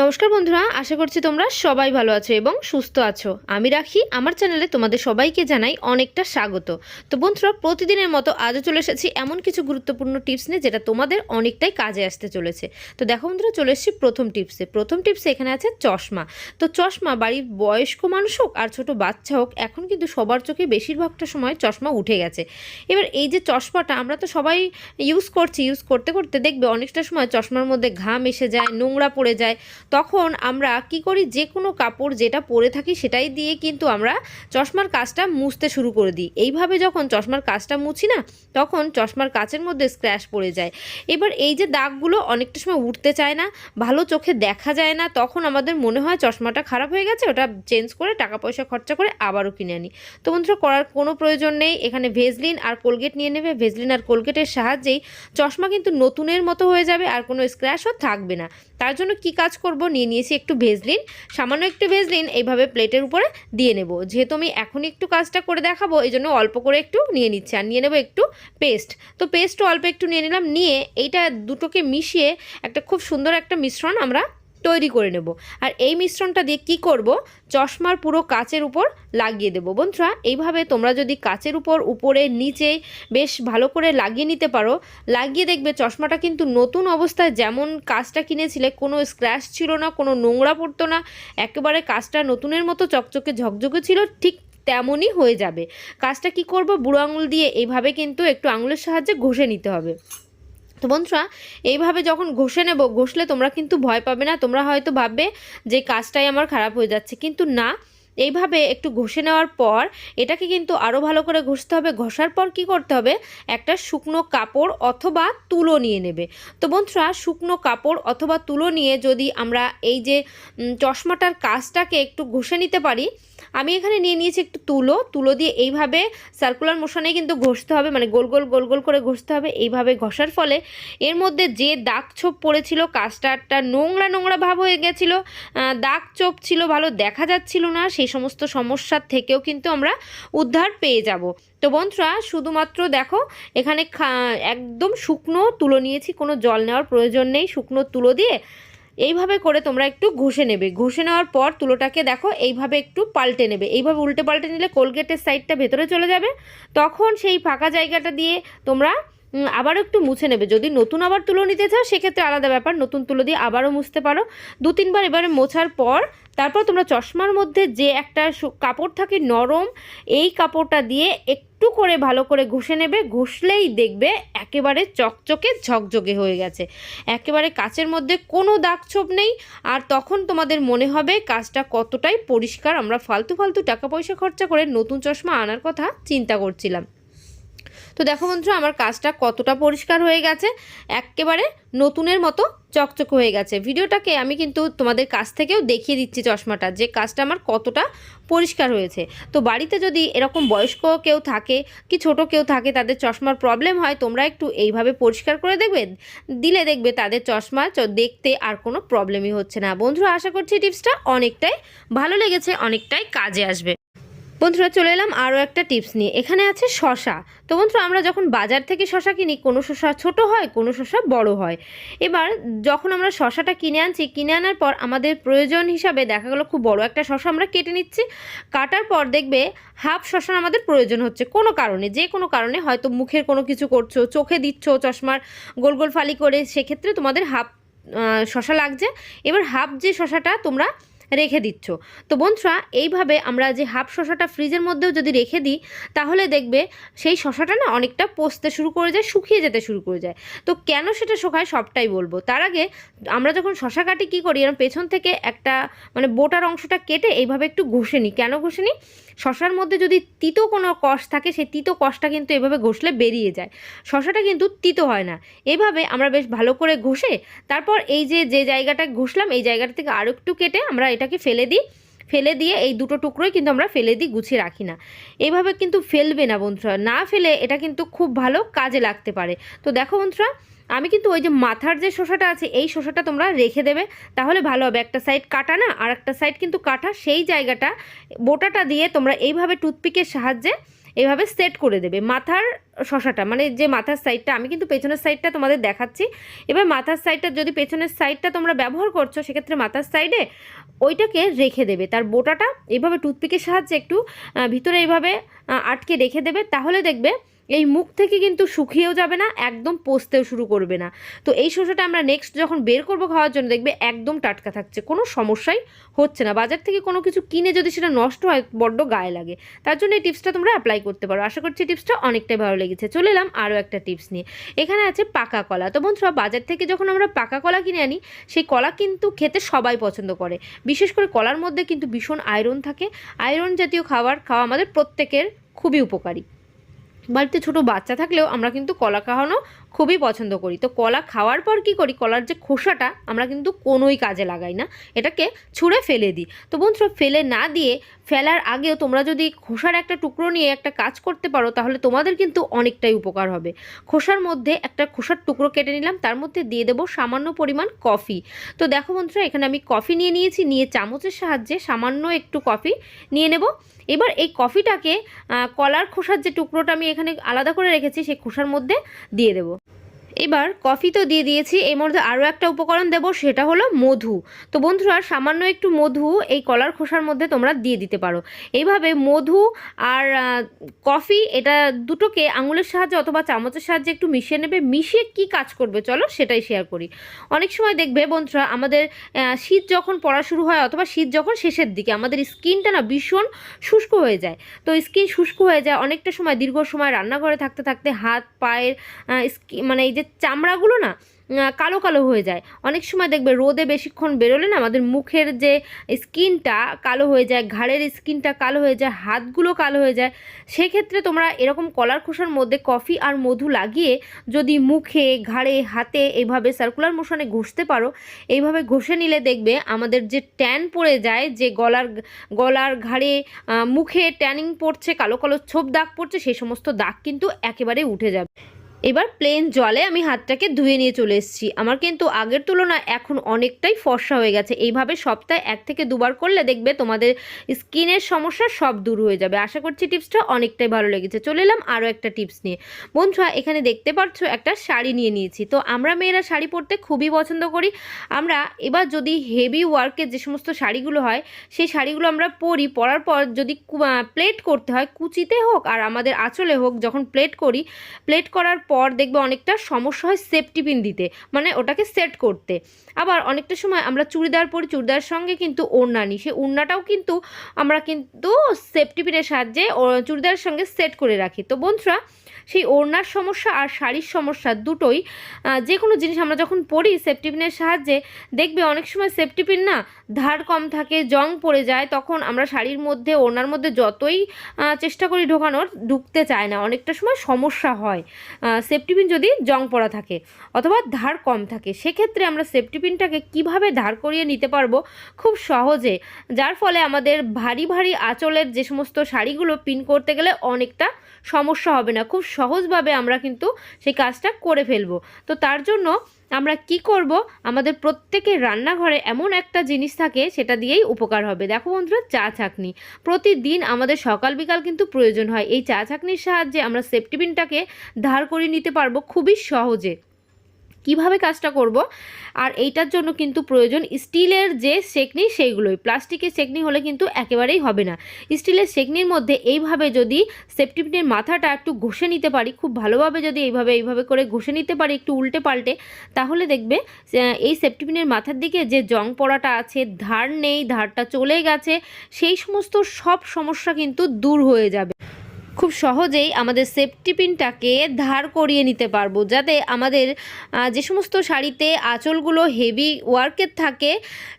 নমস্কার বন্ধুরা, আশা করছি তোমরা সবাই ভালো আছো এবং সুস্থ আছো। আমি রাখি, আমার চ্যানেলে তোমাদের সবাইকে জানাই অনেকটা স্বাগত। তো বন্ধুরা, প্রতিদিনের মতো আজও চলে এসেছি এমন কিছু গুরুত্বপূর্ণ টিপস নিয়ে যেটা তোমাদের অনেকটাই কাজে আসতে চলেছে। তো দেখো বন্ধুরা, চলে এসেছি প্রথম টিপসে। প্রথম টিপসে এখানে আছে চশমা। তো চশমা বাড়ির বয়স্ক মানুষ হোক আর ছোট বাচ্চা হোক, এখন কিন্তু সবার চোখে বেশিরভাগটা সময় চশমা উঠে গেছে। এবার এই যে চশমাটা আমরা তো সবাই ইউজ করছি ইউজ করতে করতে দেখবে অনেকটা সময় চশমার মধ্যে ঘাম এসে যায়, নোংরা পড়ে যায়। তখন আমরা কি করি? যে কোনো কাপড় যেটা পরে থাকি সেটাই দিয়ে কিন্তু আমরা চশমার কাজটা মুছতে শুরু করে দিই। এইভাবে যখন চশমার কাজটা মুছি না, তখন চশমার কাচের মধ্যে স্ক্র্যাশ পড়ে যায়। এবার এই যে দাগগুলো অনেকটা সময় উঠতে চায় না, ভালো চোখে দেখা যায় না, তখন আমাদের মনে হয় চশমাটা খারাপ হয়ে গেছে, ওটা চেঞ্জ করে টাকা পয়সা খরচা করে আবারও কিনে আনি। তো বন্ধুরা, করার কোনো প্রয়োজন নেই। এখানে ভেজলিন আর কোলগেট নিয়ে নেবে। ভেজলিন আর কোলগেটের সাহায্যেই চশমা কিন্তু নতুনের মতো হয়ে যাবে, আর কোনো স্ক্র্যাশও থাকবে না। তার জন্য কি কাজ করব নিয়ে নিয়েছি একটু ভেজলিন। সামান্য একটু ভেজলিন এইভাবে প্লেটের উপরে দিয়ে নেব। যেহেতু আমি এখন একটু কাজটা করে দেখাবো এই জন্য অল্প করে একটু নিয়ে নিচ্ছি। আর নিয়ে নেব একটু পেস্ট। তো পেস্টও অল্প একটু নিয়ে নিলাম। নিয়ে এইটা দুটোকে মিশিয়ে একটা খুব সুন্দর একটা মিশ্রণ আমরা তৈরি করে নেব। আর এই মিশ্রণটা দিয়ে কি করব? চশমার পুরো কাচের উপর লাগিয়ে দেবো। বন্ধুরা, এইভাবে তোমরা যদি কাচের উপর উপরে নিচে বেশ ভালো করে লাগিয়ে নিতে পারো, লাগিয়ে দেখবে চশমাটা কিন্তু নতুন অবস্থায় যেমন কাজটা কিনেছিলে, কোনো স্ক্র্যাচ ছিল না, কোনো নোংরা পড়তো না, একেবারে কাজটা নতুনের মতো চকচকে ঝকঝকে ছিল, ঠিক তেমনই হয়ে যাবে। কাজটা কি করব? বুড়ো আঙুল দিয়ে এইভাবে কিন্তু একটু আঙুলের সাহায্যে ঘষে নিতে হবে। তো বন্ধুরা, এইভাবে যখন ঘষে নেব, ঘষলে তোমরা কিন্তু ভয় পাবে না। তোমরা হয়তো ভাববে যে কাজটাই আমার খারাপ হয়ে যাচ্ছে। কিন্তু না, এইভাবে একটু ঘষে নেওয়ার পর এটাকে কিন্তু আরও ভালো করে ঘষতে হবে। ঘষার পর কি করতে হবে? একটা শুকনো কাপড় অথবা তুলো নিয়ে নেবে। তো বন্ধুরা, শুকনো কাপড় অথবা তুলো নিয়ে যদি আমরা এই যে চশমাটার কাজটাকে একটু ঘষে নিতে পারি আমি এখানে নিয়ে নিয়েছি একটু তুলো। তুলো দিয়ে এইভাবে সার্কুলার মোশনে কিন্তু ঘষতে হবে মানে গোল গোল গোল গোল করে ঘষতে হবে, এইভাবে ঘষার ফলে এর মধ্যে যে দাগ ছোপ পড়েছিল, কাস্টারটা নোংরা নোংরা ভাব হয়ে গেছিল দাগ চোপ ছিল, ভালো দেখা যাচ্ছিল না, সেই সমস্ত সমস্যার থেকেও কিন্তু আমরা উদ্ধার পেয়ে যাব। তো বন্ধুরা, শুধুমাত্র দেখো, এখানে একদম শুকনো তুলো নিয়েছি, কোনো জল নেওয়ার প্রয়োজন নেই, শুকনো তুলো দিয়ে এইভাবে করে তোমরা একটু ঘষে নেবে। ঘষে নেওয়ার পর তুলোটাকে দেখো, এইভাবে একটু পাল্টে নেবে। এইভাবে উল্টে পাল্টে নিলে কোলগেটের সাইডটা ভেতরে চলে যাবে। তখন সেই ফাঁকা জায়গাটা দিয়ে তোমরা আবারও একটু মুছে নেবে। যদি নতুন আবার তুলো নিতে চাও, সেক্ষেত্রে আলাদা ব্যাপার। নতুন তুলো দিয়ে আবারও মুছতে পারো। দু, তিনবার এবারে মোছার পর, তারপর তোমরা চশমার মধ্যে যে একটা কাপড় থাকে নরম, এই কাপড়টা দিয়ে একটু করে ভালো করে ঘষে নেবে। ঘষলেই দেখবে একেবারে চকচকে ঝকঝকে হয়ে গেছে। একেবারে কাচের মধ্যে কোনো দাগ ছোপ নেই। আর তখন তোমাদের মনে হবে কাজটা কতটাই পরিষ্কার। আমরা ফালতু ফালতু টাকা পয়সা খরচা করে নতুন চশমা আনার কথা চিন্তা করছিলাম। তো দেখো বন্ধুরা, আমার কাজটা কতটা পরিষ্কার হয়ে গেছে, একেবারে নতুনের মতো চকচক হয়ে গেছে। ভিডিওটাকে আমি কিন্তু তোমাদের কাছ থেকেও দেখিয়ে দিচ্ছি চশমাটা, যে কাজটা আমার কতটা পরিষ্কার হয়েছে। তো বাড়িতে যদি এরকম বয়স্ক কেউ থাকে, কি ছোট কেউ থাকে, তাদের চশমার প্রবলেম হয়, তোমরা একটু এইভাবে পরিষ্কার করে দেখবে, দিলে দেখবে তাদের চশমা দেখতে আর কোনো প্রবলেমই হচ্ছে না। বন্ধুরা, আশা করছি টিপসটা অনেকটাই ভালো লেগেছে, অনেকটাই কাজে আসবে। বন্ধুরা, চলে এলাম আরও একটা টিপস নিয়ে। এখানে আছে শশা। তো বন্ধুরা, আমরা যখন বাজার থেকে শশা কিনি, কোনো শশা ছোট হয়, কোনো শশা বড় হয়। এবার যখন আমরা শশাটা কিনে আনছি, কিনে আনার পর আমাদের প্রয়োজন হিসাবে দেখা গেলো খুব বড় একটা শশা আমরা কেটে নিচ্ছি। কাটার পর দেখবে হাফ শশার আমাদের প্রয়োজন হচ্ছে। কোনো কারণে, যে কোনো কারণে, হয়তো মুখের কোনো কিছু করছ, চোখে দিচ্ছ, চশমার গোল গোল ফালি করে, সেক্ষেত্রে তোমাদের হাফ শশা লাগছে। এবার হাফ যে শশাটা তোমরা রেখে দিচ্ছ। তো বন্ধুরা, এইভাবে আমরা যে হাফ শশাটা ফ্রিজের মধ্যেও যদি রেখে দিই, তাহলে দেখবে সেই শশাটা না অনেকটা পচতে শুরু করে যায়, শুকিয়ে যেতে শুরু করে যায়। তো কেন সেটা শুকায় সবটাই বলব। তার আগে আমরা যখন শশা কাটি কী করি এরকম পেছন থেকে একটা মানে বোটার অংশটা কেটে এইভাবে একটু ঘষে নিই। কেন ঘষে নিই? শশার মধ্যে যদি তিতো কোনো কষ থাকে, সেই তিতো কষটা কিন্তু এভাবে ঘষলে বেরিয়ে যায়। শশাটা কিন্তু তিতো হয় না। এভাবে আমরা বেশ ভালো করে ঘষে, তারপর এই যে যে জায়গাটা ঘষলাম, এই জায়গাটা থেকে আরও একটু কেটে আমরা এটাকে ফেলে দিই। ফেলে দিয়ে এই দুটো টুকরোই কিন্তু আমরা ফেলে দিই, গুছিয়ে রাখি না। এভাবে কিন্তু ফেলবে না বন্ধুরা। না ফেলে এটা কিন্তু খুব ভালো কাজে লাগতে পারে। তো দেখো বন্ধুরা আমি কিন্তু ওই যে মাথার যে শসাটা আছে, এই শসাটা তোমরা রেখে দেবে, তাহলে ভালো হবে। একটা সাইড কাটা না, আর একটা সাইড কিন্তু কাটা, সেই জায়গাটা, বোটাটা দিয়ে তোমরা এইভাবে টুথপিকের সাহায্যে এইভাবে সেট করে দেবে। মাথার শশাটা মানে যে মাথার সাইডটা আমি কিন্তু পেছনের সাইডটা তোমাদের দেখাচ্ছি। এবার মাথার সাইডটা যদি পেছনের সাইডটা তোমরা ব্যবহার করছ, সেক্ষেত্রে মাথার সাইডে ওইটাকে রেখে দেবে। তার বোটাটা এইভাবে টুথপিকের সাহায্যে একটু ভিতরে এইভাবে আটকে রেখে দেবে, তাহলে দেখবে এই মুখ থেকে কিন্তু শুকিয়েও যাবে না, একদম পচতেও শুরু করবে না। তো এই শসাটা আমরা নেক্সট যখন বের করব খাওয়ার জন্য, দেখবে একদম টাটকা থাকছে, কোনো সমস্যাই হচ্ছে না। বাজার থেকে কোনো কিছু কিনে যদি সেটা নষ্ট হয়, বড্ড গায়ে লাগে। তার জন্য এই টিপসটা তোমরা অ্যাপ্লাই করতে পারো। আশা করছি টিপসটা অনেকটাই ভালো লেগেছে। চলে এলাম আরও একটা টিপস নিয়ে। এখানে আছে পাকা কলা। তো বন্ধুরা, বাজার থেকে যখন আমরা পাকা কলা কিনে আনি, সেই কলা কিন্তু খেতে সবাই পছন্দ করে। বিশেষ করে কলার মধ্যে কিন্তু ভীষণ আয়রন থাকে। আয়রন জাতীয় খাবার খাওয়া আমাদের প্রত্যেকের খুবই উপকারী। বাড়িতে ছোট বাচ্চা থাকলেও আমরা কিন্তু কলা খাওয়ানো খুবই পছন্দ করি। তো কলা খাওয়ার পর কি করি, কলার যে খোসাটা আমরা কিন্তু কোনোই কাজে লাগাই না, এটাকে ছুঁড়ে ফেলে দিই। তো বন্ধুরা, ফেলে না দিয়ে ফেলার আগেও তোমরা যদি খোসার একটা টুকরো নিয়ে একটা কাজ করতে পারো, তাহলে তোমাদের কিন্তু অনেকটাই উপকার হবে। খোসার মধ্যে একটা খোসার টুকরো কেটে নিলাম, তার মধ্যে দিয়ে দেবো সামান্য পরিমাণ কফি। তো দেখো বন্ধুরা, এখানে আমি কফি নিয়ে নিয়েছি, নিয়ে চামচের সাহায্যে সামান্য একটু কফি নিয়ে নেব। এবার এই কফিটাকে কলার খোসার যে টুকরোটা আমি এখানে আলাদা করে রেখেছি, সেই খোসার মধ্যে দিয়ে দেবো। এবার কফি তো দিয়ে দিয়েছি, এর মধ্যে আরও একটা উপকরণ দেবো, সেটা হলো মধু। তো বন্ধুরা, সামান্য একটু মধু, এই কলার খোসার মধ্যে তোমরা দিয়ে দিতে পারো। এইভাবে মধু আর কফি, এটা দুটোকে আঙুলের সাহায্যে অথবা চামচের সাহায্যে একটু মিশিয়ে নেবে, মিশিয়ে কি কাজ করবে চলো সেটাই শেয়ার করি। অনেক সময় দেখবে বন্ধুরা, আমাদের শীত যখন পড়া শুরু হয় অথবা শীত যখন শেষের দিকে, আমাদের স্কিনটা না ভীষণ শুষ্ক হয়ে যায়। তো স্কিন শুষ্ক হয়ে যায়, অনেকটা সময়, দীর্ঘ সময় রান্নাঘরে থাকতে থাকতে হাত, পায়ের মানে এই যে চামড়াগুলো না কালো কালো হয়ে যায়। অনেক সময় দেখবে রোদে বেশিক্ষণ বেরোলে না আমাদের মুখের যে স্কিনটা কালো হয়ে যায়, ঘাড়ের স্কিনটা কালো হয়ে যায়, হাতগুলো কালো হয়ে যায়। সেক্ষেত্রে তোমরা এরকম কলার খোসার মধ্যে কফি আর মধু লাগিয়ে যদি মুখে, ঘাড়ে, হাতে এইভাবে সার্কুলার মোশনে ঘষতে পারো, এইভাবে ঘষে নিলে দেখবে আমাদের যে ট্যান পড়ে যায়, যে গলার গলার ঘাড়ে মুখে ট্যানিং পড়ছে, কালো কালো ছোপ দাগ পড়ছে সেই সমস্ত দাগ কিন্তু একেবারে উঠে যাবে। এবার প্লেন জলে আমি হাতটাকে ধুয়ে নিয়ে চলে এসেছি। আমার কিন্তু আগের তুলনায় এখন অনেকটাই ফর্সা হয়ে গেছে। এইভাবে সপ্তাহে এক থেকে দুবার করলে দেখবে তোমাদের স্কিনের সমস্যা সব দূর হয়ে যাবে। আশা করছি টিপসটা অনেকটাই ভালো লেগেছে। চলে এলাম আরও একটা টিপস নিয়ে। বন্ধুরা, এখানে দেখতে পাচ্ছ একটা শাড়ি নিয়ে নিয়েছি। তো আমরা মেয়েরা শাড়ি পরতে খুবই পছন্দ করি। আমরা এবার যদি হেভি ওয়ার্কের যে সমস্ত শাড়িগুলো হয়, সেই শাড়িগুলো আমরা পরি। পরার পর যদি প্লেট করতে হয়, কুচিতে হোক আর আমাদের আঁচলে হোক, যখন প্লেট করি প্লেট করার পর দেখবে অনেকটা সমস্যা হয় সেফটি পিন দিতে মানে ওটাকে সেট করতে। আবার অনেকটা সময় আমরা চুড়িদার পরি চুড়িদার সঙ্গে কিন্তু ওড়না নিই। সেই ওড়নাটাও কিন্তু আমরা কিন্তু সেফটি পিনের সাহায্যে চুড়িদারের সঙ্গে সেট করে রাখি। তো বন্ধুরা সেই ওড়নার সমস্যা আর শাড়ির সমস্যা দুটোই যে কোনো জিনিস আমরা যখন পরি সেফটি পিনের সাহায্যে, দেখবে অনেক সময় সেফটিপিন না ধার কম থাকে, জং পড়ে যায়, তখন আমরা শাড়ির মধ্যে, ওড়নার মধ্যে যতই চেষ্টা করি ঢোকানোর, ঢুকতে চায় না। অনেকটা সময় সমস্যা হয়। সেফটি পিন যদি জং পড়া থাকে অথবা ধার কম থাকে, সেক্ষেত্রে আমরা সেফটি পিনটাকে কীভাবে ধার করিয়ে নিতে পারব? খুব সহজে। যার ফলে আমাদের ভারী ভারী আঁচলের যে সমস্ত শাড়িগুলো পিন করতে গেলে অনেকটা সমস্যা হবে না। খুব সহজভাবে আমরা কিন্তু সেই কাজটা করে ফেলব। তো তার জন্য আমরা কি করব? আমাদের প্রত্যেকের রান্নাঘরে এমন একটা জিনিস থাকে, সেটা দিয়েই উপকার হবে। দেখো বন্ধুরা, চা ছাকনি প্রতিদিন আমাদের সকাল বিকাল কিন্তু প্রয়োজন হয়। এই চা ছাকনির সাহায্যে আমরা সেফটিবিনটাকে ধার করে নিতে পারব খুবই সহজে। কীভাবে কাজটা করব? আর এইটার জন্য কিন্তু প্রয়োজন স্টিলের যে সেকনি সেইগুলোই। প্লাস্টিকের সেকনি হলে কিন্তু একেবারেই হবে না। স্টিলের সেকনির মধ্যে এইভাবে যদি সেফটি পিনের মাথাটা একটু ঘষে নিতে পারি, খুব ভালোভাবে যদি এইভাবে এইভাবে করে ঘষে নিতে পারি, একটু উল্টে পাল্টে, তাহলে দেখবে এই সেফটি পিনের মাথার দিকে যে জং পড়াটা আছে, ধার নেই, ধারটা চলে গেছে, সেই সমস্ত সব সমস্যা কিন্তু দূর হয়ে যাবে। খুব সহজেই আমাদের সেফটি পিনটাকে ধার করিয়ে নিতে পারব, যাতে আমাদের যে সমস্ত শাড়িতে আঁচলগুলো হেভি ওয়ার্কের থাকে,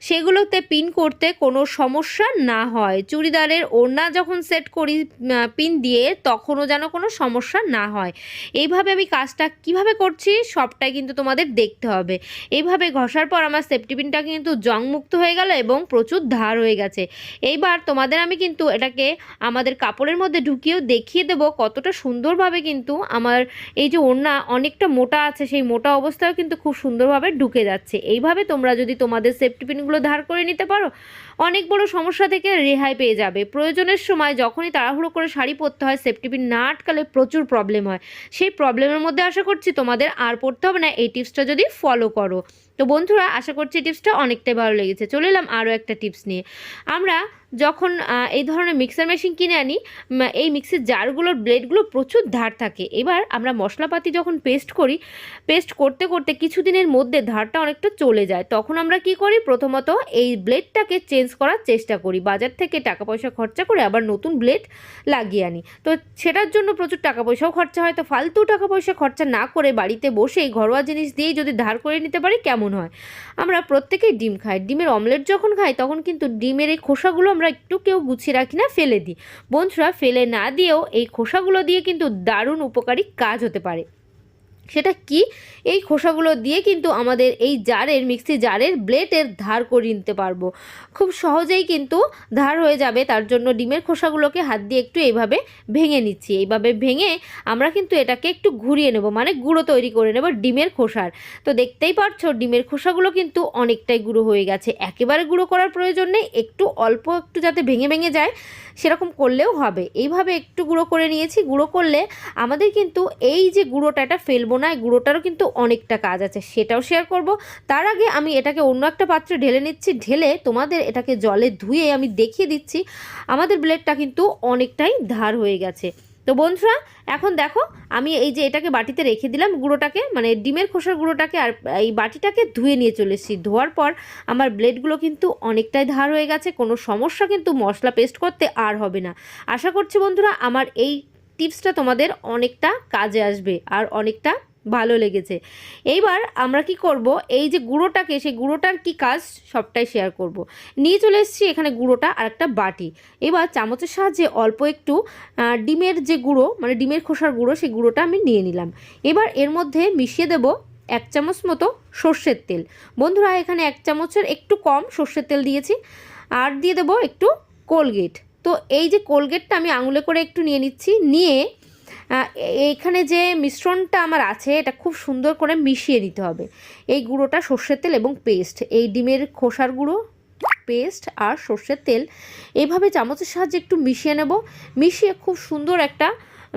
সেগুলোতে পিন করতে কোনো সমস্যা না হয়। চুড়িদারের ওড়না যখন সেট করি পিন দিয়ে, তখনও যেন কোনো সমস্যা না হয়। এইভাবে আমি কাজটা কীভাবে করছি, সবটাই কিন্তু তোমাদের দেখতে হবে। এইভাবে ঘষার পর আমার সেফটি পিনটা কিন্তু জংমুক্ত হয়ে গেল এবং প্রচুর ধার হয়ে গেছে। এইবার তোমাদের আমি কিন্তু এটাকে আমাদের কাপড়ের মধ্যে ঢুকিয়েও দেখিয়ে দেখিয়ে দেবো কতটা সুন্দরভাবে কিন্তু আমার এই যে ওড়না অনেকটা মোটা আছে, সেই মোটা অবস্থাও কিন্তু খুব সুন্দরভাবে ঢুকে যাচ্ছে। এইভাবে তোমরা যদি তোমাদের সেফটি পিনগুলো ধার করে নিতে পারো, অনেক বড় সমস্যা থেকে রেহাই পেয়ে যাবে। প্রয়োজনের সময় যখনই তাড়াহুড়ো করে শাড়ি পরতে হয় সেফটি পিন না আটকালে প্রচুর প্রবলেম হয়। সেই প্রবলেমের মধ্যে আশা করছি তোমাদের আর পড়তে হবে না, এই টিপসটা যদি ফলো করো। তো বন্ধুরা, আশা করছি টিপসটা অনেকটাই ভালো লেগেছে। চলে এলাম আরও একটা টিপস নিয়ে। আমরা যখন এই ধরনের মিক্সার মেশিন কিনে আনি এই মিক্সির জারগুলোর ব্লেডগুলো প্রচুর ধার থাকে। এবার আমরা মশলাপাতি যখন পেস্ট করি পেস্ট করতে করতে কিছুদিনের মধ্যে ধারটা অনেকটা চলে যায়। তখন আমরা কি করি? প্রথমত এই ব্লেডটাকে চেঞ্জ করার চেষ্টা করি। বাজার থেকে টাকা পয়সা খরচা করে আবার নতুন ব্লেড লাগিয়ে আনি। তো সেটার জন্য প্রচুর টাকা পয়সাও খরচা হয়। তো ফালতু টাকা পয়সা খরচা না করে বাড়িতে বসেই ঘরোয়া জিনিস দিয়েই যদি ধার করে নিতে পারি, কেমন হয়? আমরা প্রত্যেকেই ডিম খাই। ডিমের অমলেট যখন খাই, তখন কিন্তু ডিমের এই খোসাগুলো আমরা একটু কেউ গুছিয়ে রাখি না, ফেলে দিই। বন্ধুরা, ফেলে না দিয়েও এই খোসাগুলো দিয়ে কিন্তু দারুণ উপকারী কাজ হতে পারে। সেটা কি? এই খোসাগুলো দিয়ে কিন্তু আমাদের এই জারের, মিক্সি জারের ব্লেডের ধার করে নিতে পারব। খুব সহজেই কিন্তু ধার হয়ে যাবে, তার জন্য ডিমের খোসাগুলোকে হাত দিয়ে একটু এইভাবে ভেঙে নিচ্ছি। এইভাবে ভেঙে আমরা কিন্তু এটাকে একটু ঘুরিয়ে নেব মানে গুঁড়ো তৈরি করে নেব ডিমের খোসার। তো দেখতেই পারছ, ডিমের খোসাগুলো কিন্তু অনেকটাই গুঁড়ো হয়ে গেছে। একেবারে গুঁড়ো করার প্রয়োজন নেই, একটু অল্প একটু যাতে ভেঙে ভেঙে যায়, সেরকম করলেও হবে। এইভাবে একটু গুঁড়ো করে নিয়েছি। গুঁড়ো করলে আমাদের কিন্তু এই যে গুঁড়োটা, এটা ফেলব এই গুঁড়োটারও কিন্তু অনেকটা কাজ আছে, সেটাও শেয়ার করব। তার আগে আমি এটাকে অন্য একটা পাত্রে ঢেলে নিচ্ছি, ঢেলে তোমাদের এটাকে জলে ধুয়ে আমি দেখিয়ে দিচ্ছি, আমাদের ব্লেডটা কিন্তু অনেকটাই ধার হয়ে গেছে। তো বন্ধুরা, এখন দেখো, আমি এই যে এটাকে বাটিতে রেখে দিলাম গুঁড়োটাকে মানে ডিমের খোসার গুঁড়োটাকে আর এই বাটিটাকে ধুয়ে নিয়ে চলে এসেছি। ধোয়ার পর আমার ব্লেডগুলো কিন্তু অনেকটাই ধার হয়ে গেছে, কোনো সমস্যা কিন্তু মশলা পেস্ট করতে আর হবে না। আশা করছি বন্ধুরা, আমার এই টিপসটা তোমাদের অনেকটা কাজে আসবে আর অনেকটা ভালো লেগেছে। এইবার আমরা কি করব? এই যে গুঁড়োটাকে, সেই গুঁড়োটার কি কাজ? সবটাই শেয়ার করব। নিয়ে চলে এসেছি এখানে গুঁড়োটা আর একটা বাটি। এবার চামচের সাহায্যে অল্প একটু ডিমের যে গুঁড়ো মানে ডিমের খোসার গুঁড়ো, সেই গুঁড়োটা আমি নিয়ে নিলাম। এবার এর মধ্যে মিশিয়ে দেব এক চামচ মতো সর্ষের তেল। বন্ধুরা, এখানে এক চামচের একটু কম সর্ষের তেল দিয়েছি। আর দিয়ে দেবো একটু কোলগেট। তো এই যে কোলগেটটা আমি আঙুলে করে একটু নিয়ে নিচ্ছি, নিয়ে এইখানে যে মিশ্রণটা আমার আছে, এটা খুব সুন্দর করে মিশিয়ে নিতে হবে। এই গুঁড়োটা সর্ষের তেল এবং পেস্ট, এই ডিমের খোসার গুঁড়ো, পেস্ট আর সর্ষের তেল এইভাবে চামচের সাহায্যে একটু মিশিয়ে নেব। মিশিয়ে খুব সুন্দর একটা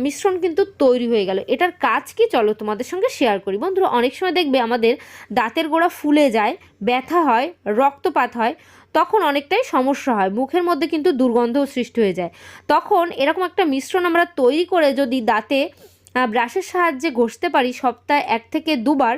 মিশ্রণ কিন্তু তৈরি হয়ে গেল। এটার কাজ কি চলো তোমাদের সঙ্গে শেয়ার করি। বন্ধুরা, অনেক সময় দেখবে আমাদের দাঁতের গোড়া ফুলে যায়, ব্যথা হয়, রক্তপাত হয়। তখন অনেকটাই সমস্যা হয়। মুখের মধ্যে কিন্তু দুর্গন্ধও সৃষ্টি হয়ে যায়। তখন এরকম একটা মিশ্রণ আমরা তৈরি করে যদি দাঁতে ব্রাশের সাহায্যে ঘষতে পারি সপ্তাহে এক থেকে দুবার,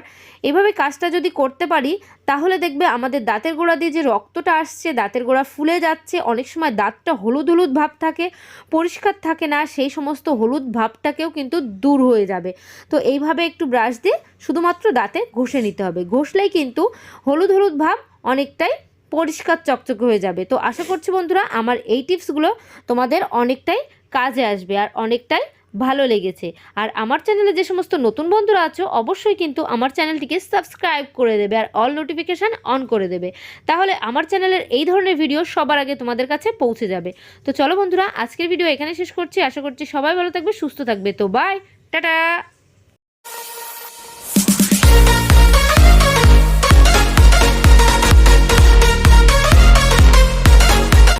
এভাবে কাজটা যদি করতে পারি, তাহলে দেখবে আমাদের দাঁতের গোড়া দিয়ে যে রক্তটা আসছে, দাঁতের গোড়া ফুলে যাচ্ছে, অনেক সময় দাঁতটা হলুদ হলুদ ভাব থাকে, পরিষ্কার থাকে না, সেই সমস্ত হলুদ ভাবটাকেও কিন্তু দূর হয়ে যাবে। তো এইভাবে একটু ব্রাশ দিয়ে শুধুমাত্র দাঁতে ঘষে নিতে হবে। ঘষলেই কিন্তু হলুদ হলুদ ভাব অনেকটাই পরিষ্কার চকচকে হয়ে যাবে। তো আশা করছি বন্ধুরা, আমার এই টিপসগুলো তোমাদের অনেকটাই কাজে আসবে আর অনেকটাই ভালো লেগেছে। আর আমার চ্যানেলে যে সমস্ত নতুন বন্ধুরা আছো, অবশ্যই কিন্তু আমার চ্যানেলটিকে সাবস্ক্রাইব করে দেবে আর অল নোটিফিকেশান অন করে দেবে। তাহলে আমার চ্যানেলের এই ধরনের ভিডিও সবার আগে তোমাদের কাছে পৌঁছে যাবে। তো চলো বন্ধুরা, আজকের ভিডিও এখানে শেষ করছি। আশা করছি সবাই ভালো থাকবে, সুস্থ থাকবে। তো বাই টাটা!